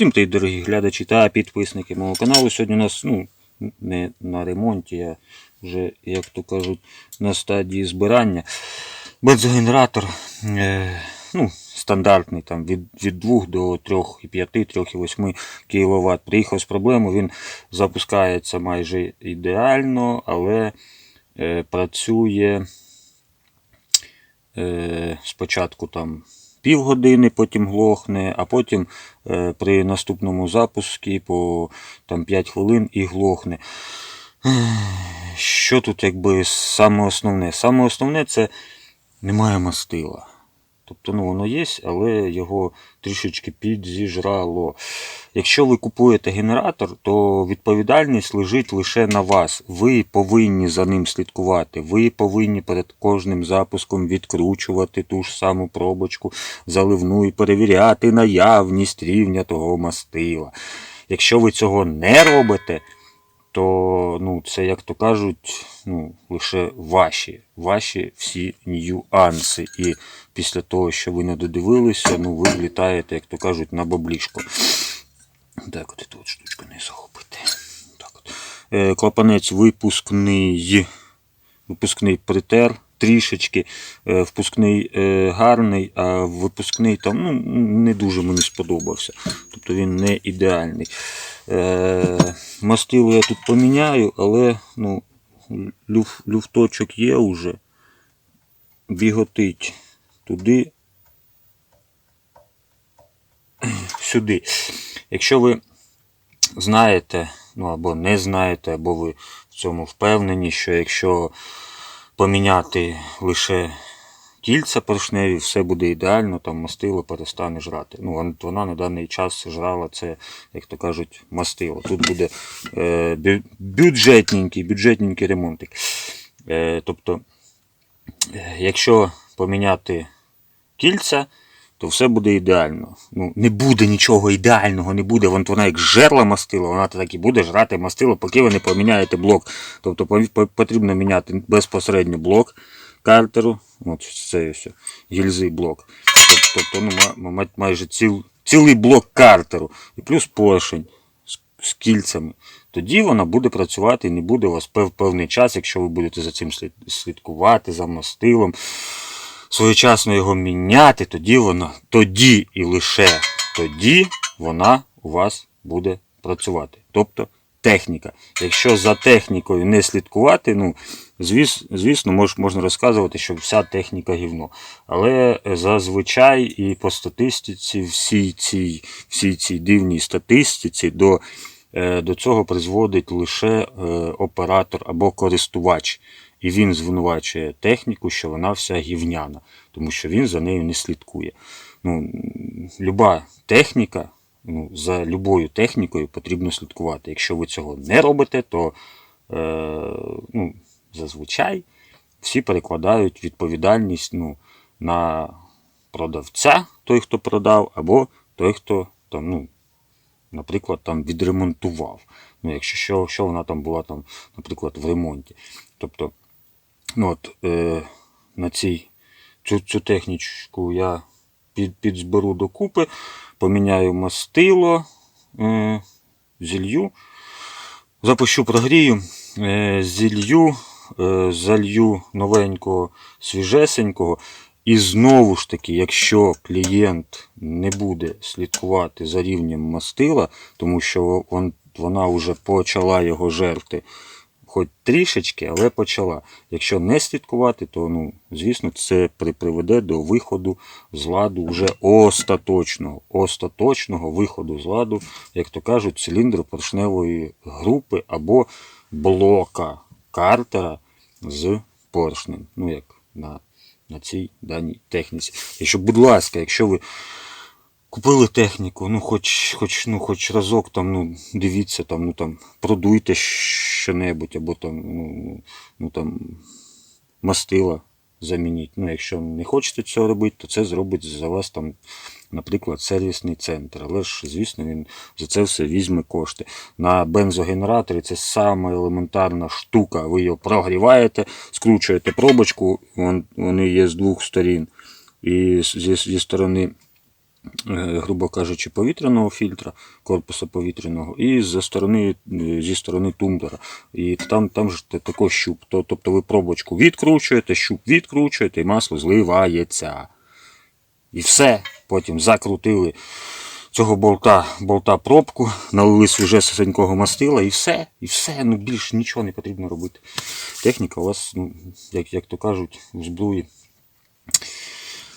Всім привіт, дорогі глядачі та підписники мого каналу. Сьогодні у нас ну, не на ремонті, а вже, як то кажуть, на стадії збирання. Бензогенератор е, ну, стандартний там, від, від 2 до 3,5, 3,8 кВт. Приїхав з проблемою, він запускається майже ідеально, але е, працює е, спочатку там півгодини, потім глохне, а потім е, при наступному запуску по там, 5 хвилин і глохне. Що тут якби саме основне? Саме основне це немає мастила. Тобто ну, воно є, але його трішечки підзіжрало. Якщо ви купуєте генератор, то відповідальність лежить лише на вас. Ви повинні за ним слідкувати. Ви повинні перед кожним запуском відкручувати ту ж саму пробочку заливну і перевіряти наявність рівня того мастила. Якщо ви цього не робите, то ну, це, як то кажуть, ну, лише ваші, ваші всі нюанси. І після того, що ви не додивилися, ну, ви влітаєте, як то кажуть, на баблішко. Так, от тут штучку не захопити. Так от. Е, клапанець випускний, випускний притер. Трішечки е, впускний е, гарний, а випускний там ну, не дуже мені сподобався. Тобто він не ідеальний. Е, мастило я тут поміняю, але ну, люф, люфточок є вже. Біготить туди. Сюди. Якщо ви знаєте, ну або не знаєте, або ви в цьому впевнені, що якщо поміняти лише кільця поршневі, все буде ідеально, там мастило перестане жрати. Ну, вона на даний час жрала це, як то кажуть, мастило. Тут буде е, бю- бюджетненький, бюджетненький ремонтик. Е, тобто, е, якщо поміняти кільця, то все буде ідеально. Ну, не буде нічого ідеального, не буде. Вон вона як жерла мастило, вона так і буде жрати мастило, поки ви не поміняєте блок. Тобто по- по- потрібно міняти безпосередньо блок картеру. От це ось гільзи блок. Тобто ну, ма- ма- майже ціл, цілий блок картеру. І плюс поршень з, з кільцями. Тоді вона буде працювати і не буде у вас пев- певний час, якщо ви будете за цим слід- слідкувати, за мастилом своєчасно його міняти, тоді вона, тоді і лише тоді вона у вас буде працювати. Тобто техніка. Якщо за технікою не слідкувати, ну, звіс, звісно, мож, можна розказувати, що вся техніка гівно. Але е, зазвичай і по статистиці, всій цій, всій цій дивній статистиці до, е, до цього призводить лише е, оператор або користувач. І він звинувачує техніку, що вона вся гівняна, тому що він за нею не слідкує. Ну, люба техніка, ну, за любою технікою потрібно слідкувати. Якщо ви цього не робите, то е, ну, зазвичай всі перекладають відповідальність ну, на продавця, той, хто продав, або той, хто там, ну, наприклад, там відремонтував. Ну, якщо що, що вона там була, там, наприклад, в ремонті. Тобто, ну, от, е, на цій цю, цю технічку я під, підзберу докупи, поміняю мастило, е, зілью, запущу прогрію, е, зілью, е, залью новенького свіжесенького. І знову ж таки, якщо клієнт не буде слідкувати за рівнем мастила, тому що вона вже почала його жерти, хоч трішечки, але почала. Якщо не слідкувати, то ну, звісно, це приведе до виходу з ладу вже остаточного, остаточного виходу з ладу, як то кажуть, циліндропоршневої групи або блока картера з поршнем. Ну, як на, на цій даній техніці. Якщо, будь ласка, якщо ви Купили техніку, ну хоч, хоч, ну, хоч разок там, ну, дивіться, там, ну, там, продуйте що-небудь, або там, ну, ну, там, мастила замініть. Ну, якщо не хочете цього робити, то це зробить за вас там, наприклад, сервісний центр. Але ж, звісно, він за це все візьме кошти. На бензогенераторі це саме елементарна штука. Ви його прогріваєте, скручуєте пробочку, вони є з двох сторін. І зі, зі сторони грубо кажучи, повітряного фільтра, корпуса повітряного, і зі сторони, е, зі сторони тумблера. І там, там ж та- також щуп. Тобто ви пробочку відкручуєте, щуп відкручуєте, і масло зливається. І все. Потім закрутили цього болта, болта пробку, налили свіжесенького мастила і все, і все, ну більш нічого не потрібно робити. Техніка у вас, ну, як, як то кажуть, в збруї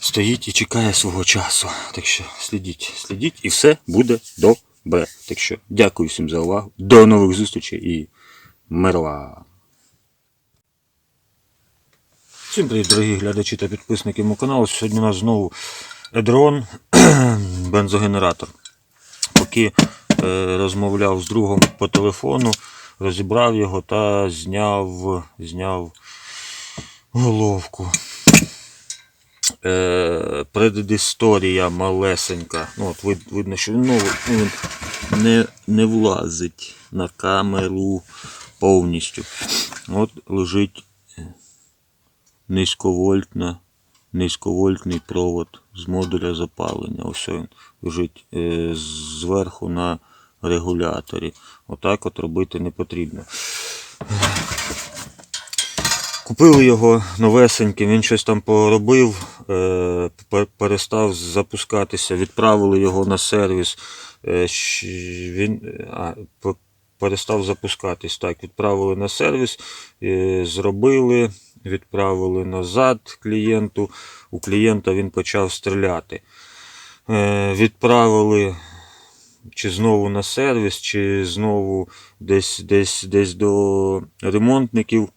стоїть і чекає свого часу. Так що слідіть, слідіть, і все буде добре. Так що дякую всім за увагу. До нових зустрічей і мирла. Всім привіт, дорогі глядачі та підписники мого каналу. Сьогодні у нас знову едрон, бензогенератор. Поки е, розмовляв з другом по телефону, розібрав його та зняв, зняв головку. Е, предісторія малесенька. Ну, от вид, видно, що він ну, він не, не влазить на камеру повністю. От лежить низьковольтна, низьковольтний провод з модуля запалення. Ось він лежить е, зверху на регуляторі. Отак от робити не потрібно. Купили його новесеньким, він щось там поробив, е, перестав запускатися, відправили його на сервіс. е, Він а, перестав запускатись. Так, відправили на сервіс, е, зробили, відправили назад клієнту. У клієнта він почав стріляти. Відправили чи знову на сервіс, чи знову десь, десь, десь до ремонтників.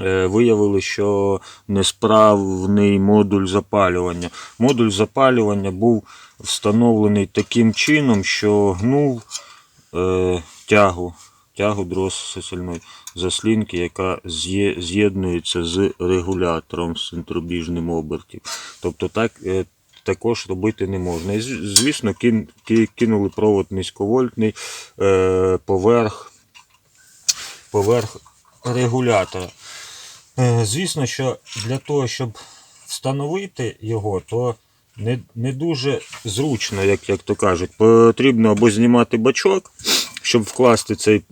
Е, Виявили, що несправний модуль запалювання. Модуль запалювання був встановлений таким чином, що гнув е, тягу, тягу дросельної заслінки, яка з'є- з'єднується з регулятором з центробіжним обертів. Тобто так е, також робити не можна. І звісно, кин, кинули провод низьковольтний е, поверх, поверх регулятора. Е, Звісно, що для того, щоб встановити його, то не, не дуже зручно, як, як то кажуть. Потрібно або знімати бачок, щоб вкласти цей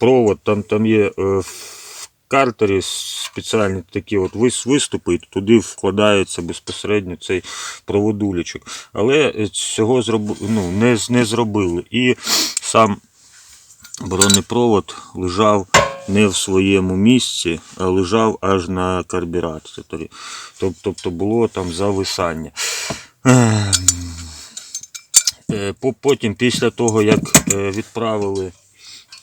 провод. Там, там є е, в картері спеціальні такі от виступи, і туди вкладається безпосередньо цей проводулічок. Але е, цього зроб... ну, не, не зробили. І сам бронепровод лежав не в своєму місці, а лежав аж на карбюраторі. Тобто було там зависання. Е, по- Потім, після того, як е, відправили,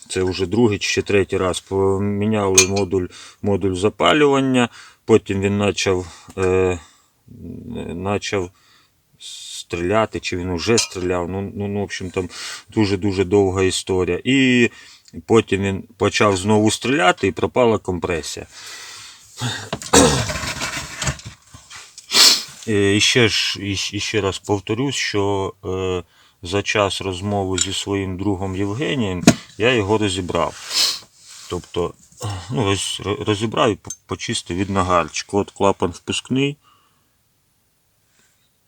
це вже другий чи третій раз, поміняли модуль, модуль запалювання, потім він почав, е, почав стріляти, чи він вже стріляв. Ну, ну, ну, в общем, там дуже-дуже довга історія. І потім він почав знову стріляти і пропала компресія. І ще ж і, ще раз повторюсь, що е, за час розмови зі своїм другом Євгенієм я його розібрав. Тобто, ну, роз, розібрав і по- почистив від нагарчика. От клапан впускний.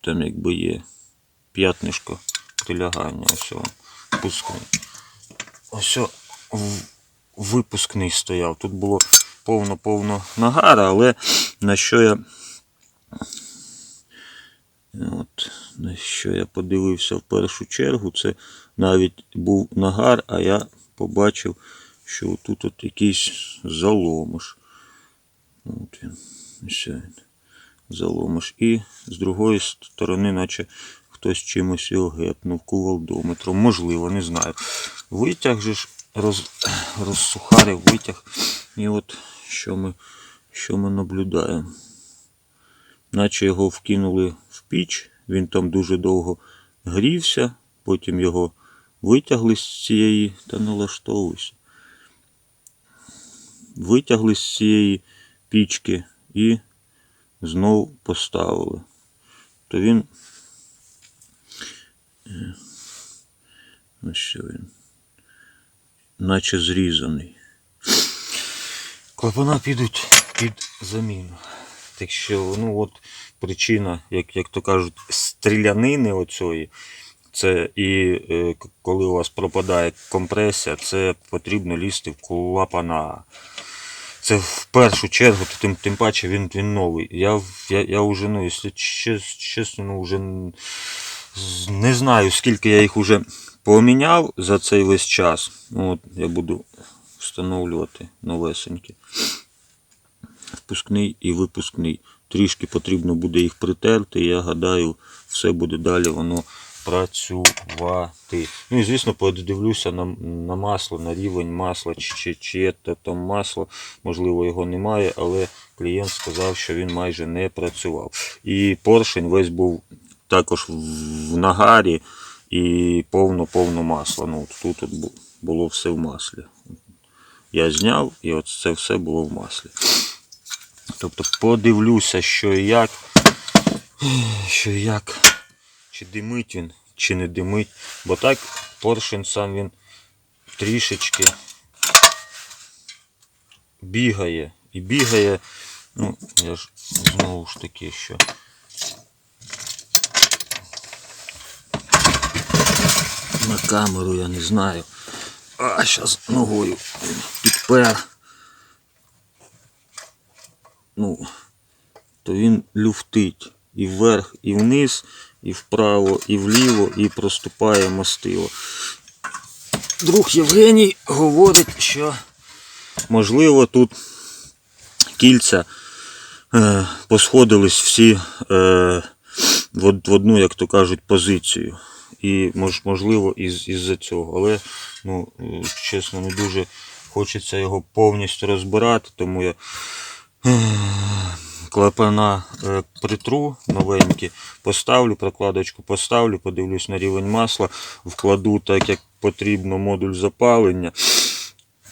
Там якби є п'ятнишко прилягання. Ось впускний. Ось випускний стояв. Тут було повно-повно нагара, але на що я. От, на що я подивився в першу чергу, це навіть був нагар, а я побачив, що тут от якийсь заломиш. От він, ось він, заломиш. І з другої сторони, наче хтось чимось його гепнув кувалдометром. Можливо, не знаю. Витяг же ж роз, розсухарив, витяг. І от що ми, що ми наблюдаємо. Наче його вкинули в піч, він там дуже довго грівся, потім його витягли з цієї та налаштовуйся. Витягли з цієї пічки і знов поставили. То він. е, Ось що він. Наче зрізаний. Клапана підуть під заміну. Так що, ну от причина, як, як то кажуть, стрілянини оцої. Це і е, коли у вас пропадає компресія, це потрібно лізти в клапана. Це в першу чергу, то тим, тим паче він, він новий. Я, я, я вже, ну, якщо чесно, ну, вже не знаю, скільки я їх вже поміняв за цей весь час. Ну, от я буду встановлювати новесенькі. Впускний і випускний. Трішки потрібно буде їх притерти, я гадаю, все буде далі воно працювати. Ну і звісно, подивлюся на, на масло, на рівень масла, чи, чи, є там масло. Можливо, його немає, але клієнт сказав, що він майже не працював. І поршень весь був також в нагарі і повно-повно масла. Ну, от тут от було все в маслі. Я зняв, і от це все було в маслі. Тобто подивлюся, що і як, що і як, чи димить він, чи не димить. Бо так поршень сам він трішечки бігає. І бігає, ну, я ж знову ж таки, що. На камеру я не знаю. А, зараз ногою підпер. Ну, то він люфтить і вверх, і вниз, і вправо, і вліво, і проступає мастило. Друг Євгеній говорить, що можливо тут кільця е, посходились всі е, в, одну, як то кажуть, позицію. І мож, можливо із, із-за цього. Але ну, е, чесно, не дуже хочеться його повністю розбирати, тому я клапана е, притру новенькі, поставлю, прокладочку поставлю, подивлюсь на рівень масла, вкладу так, як потрібно модуль запалення.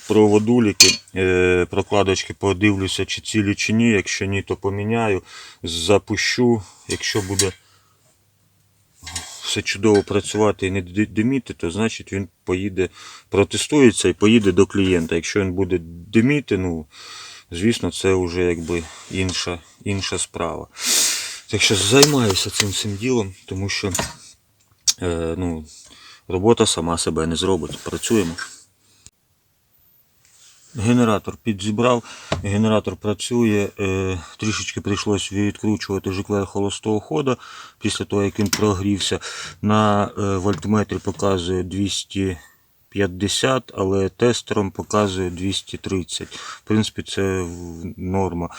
Проводуліки, е, прокладочки подивлюся, чи цілі чи ні. Якщо ні, то поміняю. Запущу. Якщо буде все чудово працювати і не диміти, то значить він поїде, протестується і поїде до клієнта. Якщо він буде диміти, ну, звісно, це вже якби інша, інша справа. Так що займаюся цим цим ділом, тому що е, ну, робота сама себе не зробить. Працюємо. Генератор підзібрав, генератор працює, е, трішечки прийшлось відкручувати жиклер холостого ходу після того, як він прогрівся. На е, вольтметрі показує 250, але тестером показує 230. В принципі, це норма.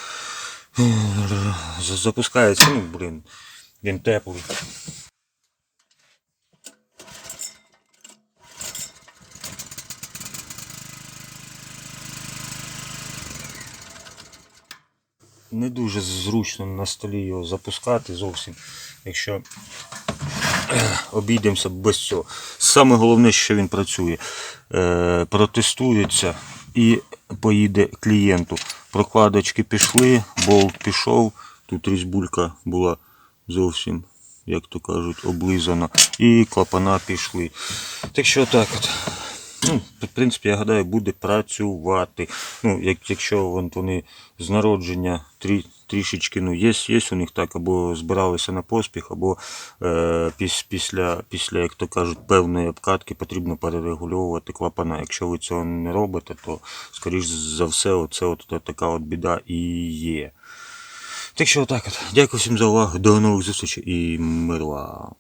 Запускається, ну, блин, він теплий. Не дуже зручно на столі його запускати зовсім, якщо е, обійдемося без цього. Саме головне, що він працює. Е, протестується і поїде клієнту. Прокладочки пішли, болт пішов, тут різьбулька була зовсім, як то кажуть, облизана. І клапана пішли. Так що так от. Ну, в принципі, я гадаю, буде працювати. Ну, як, якщо вони з народження трі, трішечки, ну, є, є у них так, або збиралися на поспіх, або е, піс, після, після, як то кажуть, певної обкатки потрібно перерегульовувати клапана. Якщо ви цього не робите, то, скоріш за все, оце от, от така от біда і є. Так що отак от. Дякую всім за увагу. До нових зустрічей і мир вам.